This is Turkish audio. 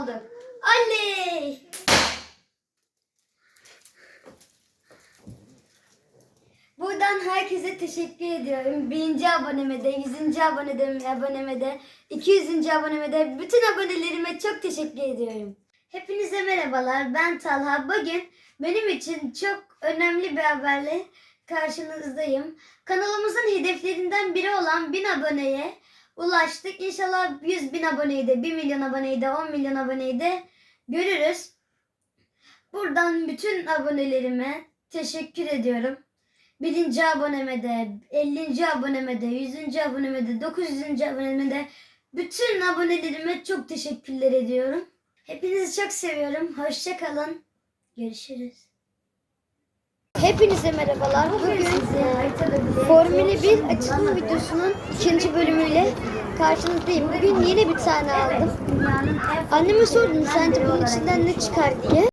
olduk. Oley! Buradan herkese teşekkür ediyorum. Birinci aboneme de, yüzüncü aboneme, aboneme de, iki yüzüncü aboneme de, bütün abonelerime çok teşekkür ediyorum. Hepinize merhabalar. Ben Talha. Bugün benim için çok önemli bir haberle karşınızdayım. Kanalımızın hedeflerinden biri olan 1000 aboneye ulaştık. İnşallah 100 bin aboneyi de, 1 milyon aboneyi de, 10 milyon aboneyi de görürüz. Buradan bütün abonelerime teşekkür ediyorum. Birinci aboneme de, 50. aboneme de, 100. aboneme de, 900. aboneme de bütün abonelerime çok teşekkürler ediyorum. Hepinizi çok seviyorum. Hoşça kalın. Görüşürüz. Hepinize merhabalar. Bugün Formula 1 açılım videosunun ikinci bölümüyle karşınızdayım. Bugün yeni bir tane aldım. Anneme sordum sence bunun içinden ne çıkar diye.